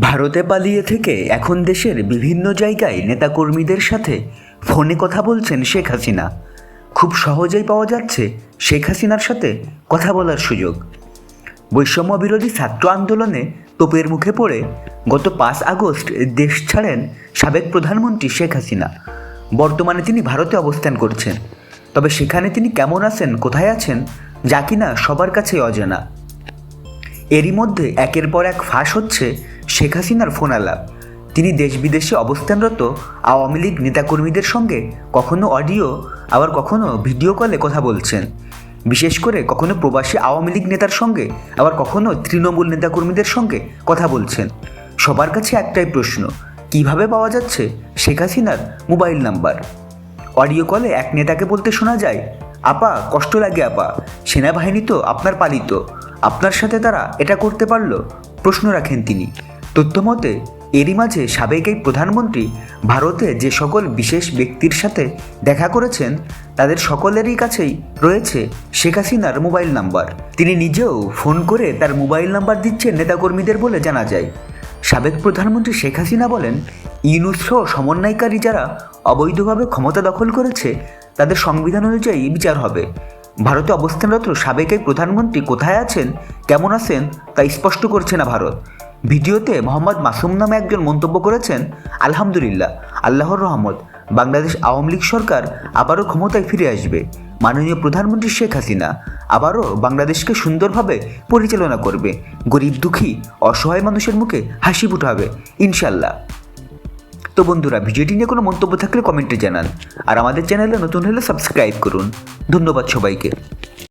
ভারতে পালিয়ে থেকে এখন দেশের বিভিন্ন জায়গায় নেতাকর্মীদের সাথে ফোনে কথা বলছেন শেখ হাসিনা। খুব সহজেই পাওয়া যাচ্ছে শেখ হাসিনার সাথে কথা বলার সুযোগ। বৈষম্য বিরোধী ছাত্র আন্দোলনে তোপের মুখে পড়ে গত পাঁচ আগস্ট দেশ ছাড়েন সাবেক প্রধানমন্ত্রী শেখ হাসিনা। বর্তমানে তিনি ভারতে অবস্থান করছেন। তবে সেখানে তিনি কেমন আছেন, কোথায় আছেন, যা কিনা সবার কাছেই অজানা। এরই মধ্যে একের পর এক ফাঁস হচ্ছে শেখ হাসিনার ফোন আলাপ। তিনি দেশ বিদেশে অবস্থানরত আওয়ামী লীগ নেতাকর্মীদের সঙ্গে কখনো অডিও, আবার কখনো ভিডিও কলে কথা বলছেন। বিশেষ করে কখনো প্রবাসী আওয়ামী লীগ নেতার সঙ্গে, আবার কখনো তৃণমূল নেতাকর্মীদের সঙ্গে কথা বলছেন। সবার কাছে একটাই প্রশ্ন, কীভাবে পাওয়া যাচ্ছে শেখ হাসিনার মোবাইল নাম্বার? অডিও কলে এক নেতাকে বলতে শোনা যায়, আপা, কষ্ট লাগে আপা, সেনাবাহিনী তো আপনার পালিত, আপনার সাথে তারা এটা করতে পারল? প্রশ্ন রাখেন তিনি। তথ্যমতে এরই মাঝে সাবেক এই প্রধানমন্ত্রী ভারতে যে সকল বিশেষ ব্যক্তির সাথে দেখা করেছেন, তাদের সকলেরই কাছেই রয়েছে শেখ হাসিনার মোবাইল নাম্বার। তিনি নিজেও ফোন করে তার মোবাইল নাম্বার দিচ্ছেন নেতাকর্মীদের বলে জানা যায়। সাবেক প্রধানমন্ত্রী শেখ হাসিনা বলেন, ইউনুস সমন্বয়কারী যারা অবৈধভাবে ক্ষমতা দখল করেছে, তাদের সংবিধান অনুযায়ী বিচার হবে। ভারতে অবস্থানরত সাবেক প্রধানমন্ত্রী কোথায় আছেন, কেমন আছেন, তা স্পষ্ট করছে না ভারত। ভিডিওতে মোহাম্মদ মাসুম নামে একজন মন্তব্য করেছেন, আলহামদুলিল্লাহ, আল্লাহর রহমত, বাংলাদেশ আওয়ামী লীগ সরকার আবারও ক্ষমতায় ফিরে আসবে। মাননীয় প্রধানমন্ত্রী শেখ হাসিনা আবারও বাংলাদেশকে সুন্দরভাবে পরিচালনা করবে। গরিব দুঃখী, অসহায় মানুষের মুখে হাসি ফুটাবে। ইনশাল্লাহ তো বন্ধুরা, ভিডিওটি নিয়ে কোনো মন্তব্য থাকলে কমেন্টে জানান। আর আমাদের চ্যানেলে নতুন হলে সাবস্ক্রাইব করুন। ধন্যবাদ সবাইকে।